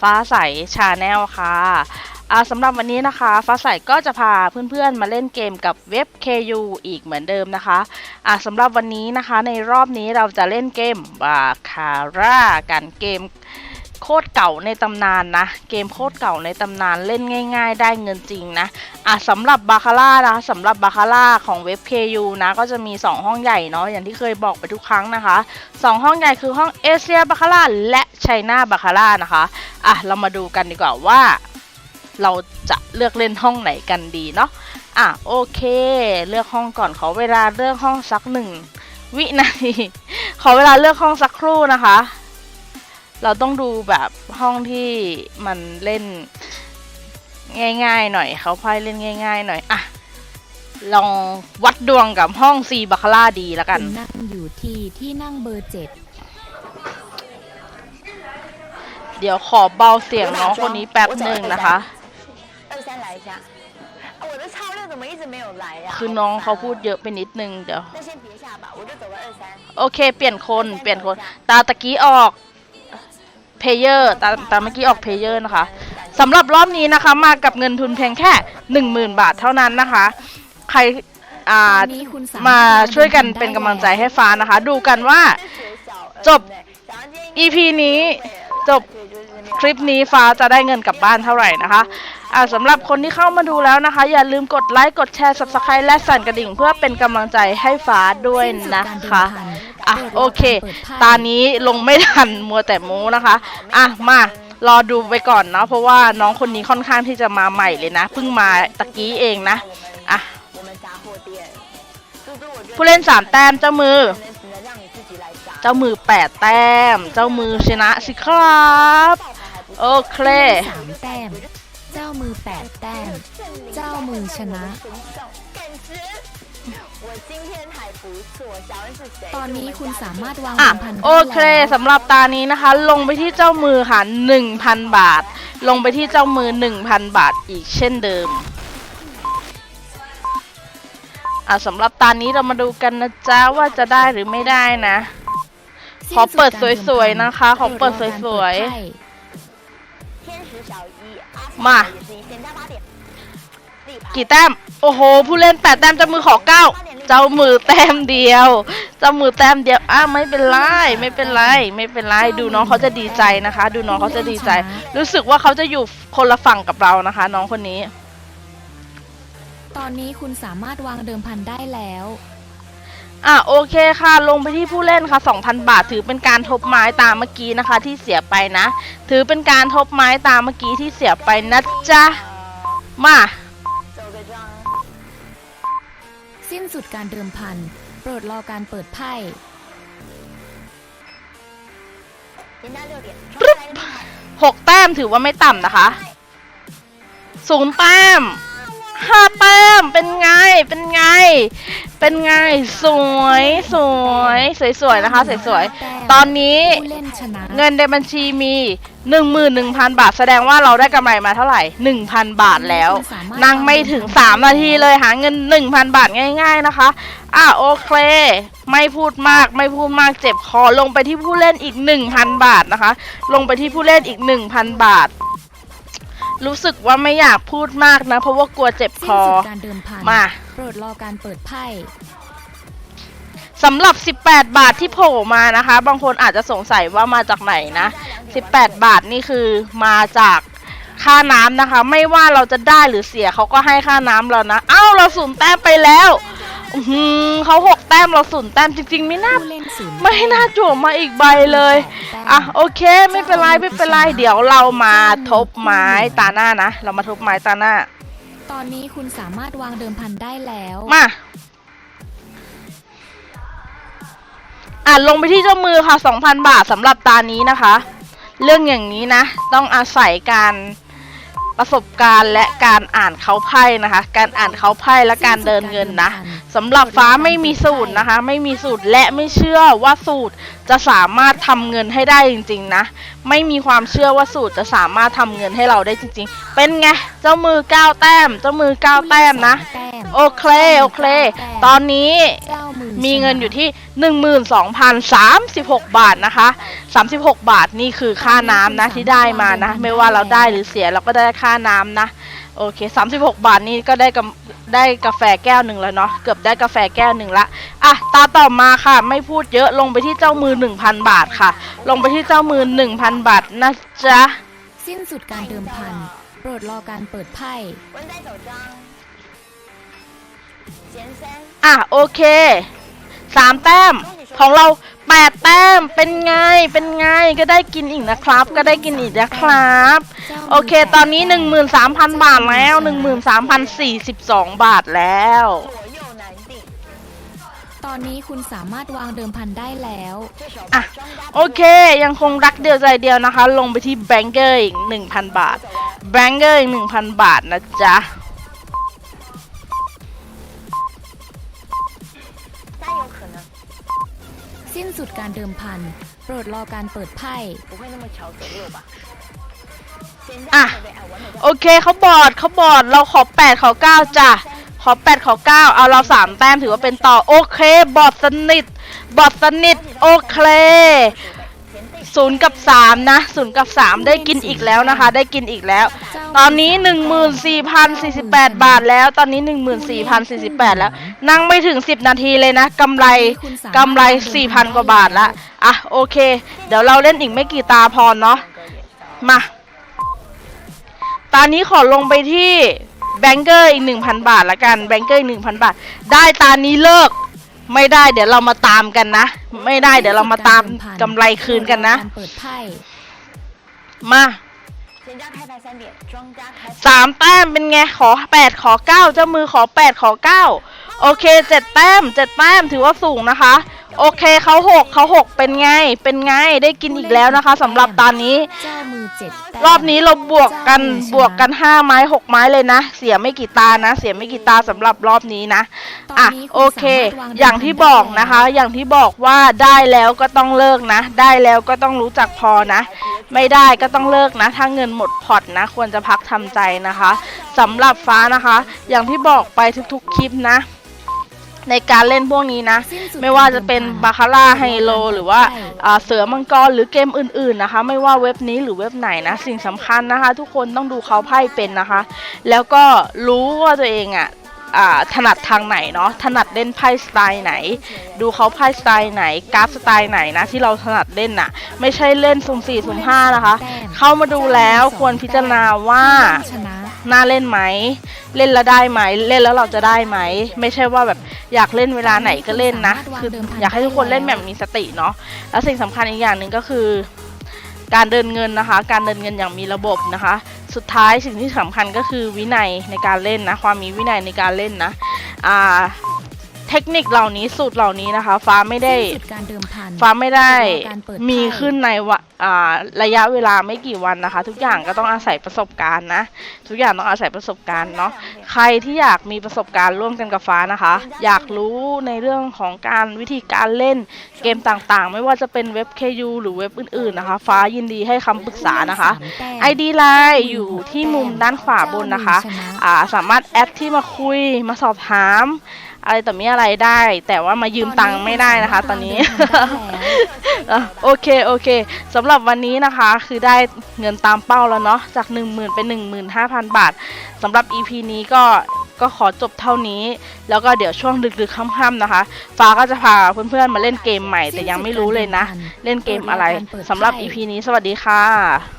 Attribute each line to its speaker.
Speaker 1: ฟ้าใสชาแนลค่ะอาสำหรับวันนี้นะคะ ฟ้าใสก็จะพาเพื่อนๆมาเล่นเกมกับเว็บ KU อีกเหมือนเดิมนะคะอาสำหรับวันนี้นะคะในรอบนี้เราจะเล่นเกมบาคาร่ากันเกม โคตรเก่าในตำนานนะ เกมโคตรเก่าในตำนานเล่นง่าย ๆ ได้เงินจริงนะอะสำหรับบาคาร่านะสำหรับบาคาร่าของเว็บ KU นะก็จะมี 2 ห้องใหญ่เนาะอย่างที่เคยบอกไปทุกครั้งนะคะ 2 ห้องใหญ่คือห้องเอเชียบาคาร่าและไชน่าบาคาร่านะคะอะเรามาดูกันดีกว่าว่า เราจะเลือกเล่นห้องไหนกันดีเนาะอะโอเค เลือกห้องก่อนขอเวลาเลือกห้องสักหนึ่งวินาทีขอเวลาเลือกห้องสักครู่นะคะ เราต้องดูแบบห้องที่มันเล่นง่าย ๆ หน่อยเขาไพ่เล่นง่าย ๆ หน่อยอะลองวัดดวงกับห้องซีบาคาร่าดีแล้วกัน
Speaker 2: นั่งอยู่ที่ที่นั่งเบอร์เจ็ด
Speaker 1: เดี๋ยวขอเบาเสียงน้องคนนี้แป๊บหนึ่งนะคะคือน้องเขาพูดเยอะไปนิดนึงเดี๋ยว โอเค เปลี่ยนคนเปลี่ยนคน ตาตะกี้ออก เพเยอร์ตาตาเมื่อกี้ออกเพเยอร์นะคะสำหรับรอบนี้นะคะมากับเงินทุนเพียงแค่หนึ่งหมื่นบาทเท่านั้นนะคะ ใครอ่า
Speaker 2: ตอนนี้คุณส
Speaker 1: มาา
Speaker 2: รถ
Speaker 1: ช่วยกันเป็นกำลังใจให้ฟ้านะคะ ดูกันว่าจบ EP นี้จบคลิปนี้ฟ้าจะได้เงินกลับบ้านเท่าไหร่นะคะอ่าสำหรับคนที่เข้ามาดูแล้วนะคะ อย่าลืมกดไลค์ กดแชร์ subscribe และสั่นกระดิ่ง เพื่อเป็นกำลังใจให้ฟ้าด้วย
Speaker 2: สิ้สุด
Speaker 1: นะ
Speaker 2: การเดิ
Speaker 1: คะ
Speaker 2: พัน
Speaker 1: อะโอเค ตานี้ลงไม่ทันมัวแต่มูนะคะ อะมารอดูไปก่อนเนาะเพราะว่าน้องคนนี้ค่อนข้างที่จะมาใหม่เลยนะ เพิ่งมาตะกี้เองนะอะผู้เล่นสามแต้มเจ้ามือ เจ้ามือแปดแต้ม เจ้ามือชนะสิครับโอเค
Speaker 2: สามแต้ม เจ้ามือแปดแต้ม เจ้ามือชนะ ตอนนี้คุณสามารถวาง
Speaker 1: อะ
Speaker 2: 1,000
Speaker 1: โอเคสำหรับตานี้นะคะ ลงไปที่เจ้ามือค่ะ1,000 บาท ลงไปที่เจ้ามือ 1,000 บาทอีกเช่นเดิมอะสำหรับตานี้เรามาดูกันนะจ๊ะว่าจะได้หรือไม่ได้นะ ขอเปิดสวยๆนะคะ ขอเปิดสวยๆ
Speaker 3: มา
Speaker 1: กี่แต้ม โอ้โห ผู้เล่นแปดแต้มจ้มือขอเก้า เจ้ามือแต้มเดียว เจ้ามือแต้มเดียวอ้าวไม่เป็นไรไม่เป็นไรไม่เป็นไรดูน้องเขาจะดีใจนะคะ ดูน้องเขาจะดีใจ รู้สึกว่าเขาจะอยู่คนละฝั่งกับเรานะคะ น้องคนนี้
Speaker 2: ตอนนี้คุณสามารถวางเดิมพันได้แล้ว
Speaker 1: อะโอเคค่ะ ลงไปที่ผู้เล่นค่ะ 2,000 บาทถือเป็นการทบไม้ตามเมื่อกี้นะคะ ที่เสียไปนะ ถือเป็นการทบไม้ตามเมื่อกี้ที่เสียไปนะจ๊ะมา
Speaker 2: สิ้นสุดการเดิมพัน โปรดรอการเปิดไพ่
Speaker 1: หกแต้มถือว่าไม่ต่ำนะคะ สูงแต้ม ห้าแต้มเป็นไง เป็นไง เป็นไง สวยสวยสวยๆนะคะสวยๆตอนนี้
Speaker 2: ผู้เล่นชนะ
Speaker 1: เงินในบัญชีมี 11,000 บาท แสดงว่าเราได้กำไรมาเท่าไหร่ 1,000 บาทแล้ว นั่งไม่ถึง 3 นาทีเลยหาเงิน 1,000 บาทง่ายๆนะคะ อะโอเค ไม่พูดมากไม่พูดมากเจ็บคอลงไปที่ผู้เล่นอีก 1,000 บาทนะคะ ลงไปที่ผู้เล่นอีก 1,000 บาท รู้สึกว่าไม่อยากพูดมากนะ เพราะว่ากลัวเจ็บค
Speaker 2: สิ้น
Speaker 1: อ
Speaker 2: สุดการเดิมพัน
Speaker 1: มา
Speaker 2: โปรดรอการเปิดไพ่
Speaker 1: สำหรับ 18 บาทที่โผล่มานะคะ บางคนอาจจะสงสัยว่ามาจากไหนนะ 18 บาทนี่คือมาจากค่าน้ำนะคะ ไม่ว่าเราจะได้หรือเสียเขาก็ให้ค่าน้ำเรานะ เอ้า เราสูญแต้มไปแล้ว อื้อหือเขาหกแต้มเราสูญแต้มจริงๆ ไม่น่า
Speaker 2: ผู้เล่นศูนย์
Speaker 1: ไม่น่าจั่วมาอีกใบเลย อะโอเค ไม่เป็นไรไม่เป็นไรเดี๋ยวเรามาทบไม้ตาหน้านะ เรามาทบไม้ตาหน้า
Speaker 2: ตอนนี้คุณสามารถวางเดิมพันได้แล้ว
Speaker 1: มา อะลงไปที่เจ้ามือค่ะ 2,000 บาทสำหรับตานี้นะคะ เรื่องอย่างนี้นะ ต้องอาศัยการประสบการณ์และการอ่านเขาไพ่นะคะ การอ่านเขาไพ่และการเดินเงินนะ สำหรับฟ้าไม่มีสูตรนะคะ ไม่มีสูตรและไม่เชื่อว่าสูตรจะสามารถทำเงินให้ได้จริง ๆ นะ ไม่มีความเชื่อว่าสูตรจะสามารถทำเงินให้เราได้จริง ๆ เป็นไง เจ้ามือ9แต้ม เจ้ามือ9แต้มนะ
Speaker 2: แต้ม
Speaker 1: โอเค โอเค ตอนนี้
Speaker 2: เจ้ามือ
Speaker 1: มีเงินอยู่ที่ 12,036 บาทนะคะ 36 บาทนี่คือค่าน้ำนะที่ได้มานะ ไม่ว่าเราได้หรือเสียเราก็ได้ค่าน้ำนะ โอเค 36 บาทนี่ก็ได้กำ ได้กาแฟแก้วหนึ่งแล้วเนาะเกือบได้กาแฟแก้วหนึ่งละอะตาต่อมาค่ะ ไม่พูดเยอะลงไปที่เจ้ามือ 1,000 บาทค่ะ ลงไปที่เจ้ามือ 1,000 บาทนะจ๊ะ
Speaker 2: สิ้นสุดการเดิมพัน โปรดรอการเปิดไพ่
Speaker 1: อะโอเคสามแต้มของเรา แปดแต้มเป็นไงเป็นไงก็ได้กินอีกนะครับ ก็ได้กินอีกนะครับ โอเค ตอนนี้ห
Speaker 2: นึ่งหมื่น
Speaker 1: สามพันบาทแล้วหนึ่งหมื่นสามพันสี่สิบสองบาทแล้ว
Speaker 2: ตอนนี้คุณสามารถวางเดิมพันได้แล้ว
Speaker 1: อะโอเค ยังคงรักเดียวใจเดียวนะคะ ลงไปที่แบงเกอร์อีกหนึ่งพันบาทแบงเกอร์อีกหนึ่งพันบาทนะจ๊ะ
Speaker 2: สุดการเดิมพัน โปรดรอการเปิดไพ่
Speaker 3: อะ
Speaker 1: โอเคเขาบอดเขาบอดเราขอแปดขอเก้าจ้ะ ขอแปดขอเก้าเอาเราสามแต้มถือว่าเป็นต่อ โอเค บอดสนิท บอดสนิท โอเค ศูนย์กับสามนะศูนย์กับสามได้กินอีกแล้วนะคะ ได้กินอีกแล้ว
Speaker 2: เจ้า
Speaker 1: ตอนนี้14,048บาทแล้ว ตอนนี้14,048แล้ว นั่งไม่ถึง10นาทีเลยนะกำไรกำไร4,000กว่าบาทละอะโอเค เดี๋ยวเราเล่นอีกไม่กี่ตาพอเนาะมาตอนนี้ขอลงไปที่แบงเกอร์อีก1,000บาทละกันแบงเกอร์อีก1,000บาท ได้ตานี้เลิก ไม่ได้เดี๋ยวเรามาตามกันนะ ไม่ได้เดี๋ยวเรามาตามกำไรคืนกันนะมาสามแต้มเป็นไงขอแปดขอเก้าเจ้ามือขอแปดขอเก้าโอเคเจ็ดแต้มเจ็ดแต้มถือว่าสูงนะคะ โอเคเขาหกเขาหกเป็นไงเป็นไงได้กินอีกแล้วนะคะสำหรับตอนนี้
Speaker 2: เจ้ามือเจ็ดแต้ม
Speaker 1: รอบนี้เราบวกกันบวกกันห้าไม้หกไม้เลยนะ เสียไม่กี่ตานะ เสียไม่กี่ตาสำหรับรอบนี้นะอะโอเค อย่างที่บอกนะคะ อย่างที่บอกว่าได้แล้วก็ต้องเลิกนะ ได้แล้วก็ต้องรู้จักพอนะ ไม่ได้ก็ต้องเลิกนะ ถ้าเงินหมดพอร์ตนะ ควรจะพักทำใจนะคะสำหรับฟ้านะคะ อย่างที่บอกไปทุกๆคลิปนะ ในการเล่นพวกนี้นะ
Speaker 2: สิ้นสุด
Speaker 1: ไม่ว่าจะเป็นบาคาร่าไฮโล หรือว่าอ่าเสือมังกรหรือเกมอื่นๆนะคะ ไม่ว่าเว็บนี้หรือเว็บไหนนะ สิ่งสำคัญนะคะ ทุกคนต้องดูเขาไพ่เป็นนะคะ แล้วก็รู้ว่าตัวเองอะอ่าถนัดทางไหนเนาะถนัดเล่นไพ่สไตล์ไหน ดูเขาไพ่สไตล์ไหนกราฟสไตล์ไหนนะที่เราถนัดเล่นน่ะ ไม่ใช่เล่นสุ่มสี่สุ่มห้านะคะ เข้ามาดูแล้วควรพิจารณาว่า
Speaker 2: ช
Speaker 1: น่าเล่นไหม เล่นแล้วได้ไหม เล่นแล้วเราจะได้ไหม ไม่ใช่ว่าแบบอยากเล่นเวลาไหนก็เล่นนะ คืออยากให้ทุกคนเล่นแบบมีสติเนาะ แล้วสิ่งสำคัญอีกอย่างหนึ่งก็คือ การเดินเงินนะคะ การเดินเงินอย่างมีระบบนะคะ สุดท้ายสิ่งที่สำคัญก็คือวินัยในการเล่นนะ ความมีวินัยในการเล่นนะ อ่า เทคนิคเหล่านี้สูตรเหล่านี้นะคะ ฟ้าไม่ได้
Speaker 2: สิ้นสุดการเดิมพัน
Speaker 1: ฟ้าไม่ได้
Speaker 2: รอการเปิดไพ่
Speaker 1: มีขึ้นในวะอ่าระยะเวลาไม่กี่วันนะคะ ทุกอย่างก็ต้องอาศัยประสบการณ์นะ ทุกอย่างต้องอาศัยประสบการณ์เนาะใครที่อยากมีประสบการณ์ร่วมกันกับฟ้านะคะ อยากรู้ในเรื่องของการวิธีการเล่นเกมต่างๆ ไม่ว่าจะเป็นเว็บ KU หรือเว็บอื่นๆนะคะ ฟ้ายินดีให้คำปรึกษานะคะ
Speaker 2: สามแต้ม
Speaker 1: ID Line อยู่ที่มุมด้านขวาบนนะคะ
Speaker 2: เจ้ามือชนะ
Speaker 1: อ่าสามารถแอดที่มาคุยมาสอบถาม อะไรต่อมีอะไรได้ แต่ว่ามายืมตังค์ไม่ได้นะคะ ตอนนี้อะโอเคโอเคสำหรับวันนี้นะคะ คือได้เงินตามเป้าแล้วเนาะจาก 1 0,000 เป็น 15,000 บาทสำหรับ EP นี้ก็ก็ขอจบเท่านี้ แล้วก็เดี๋ยวช่วงดึกๆค่ำๆนะคะ ฟ้าก็จะพาเพื่อนๆมาเล่นเกมใหม่ แต่ยังไม่รู้เลยนะ เล่นเกมอะไรสำหรับ EP นี้สวัสดีค่ะ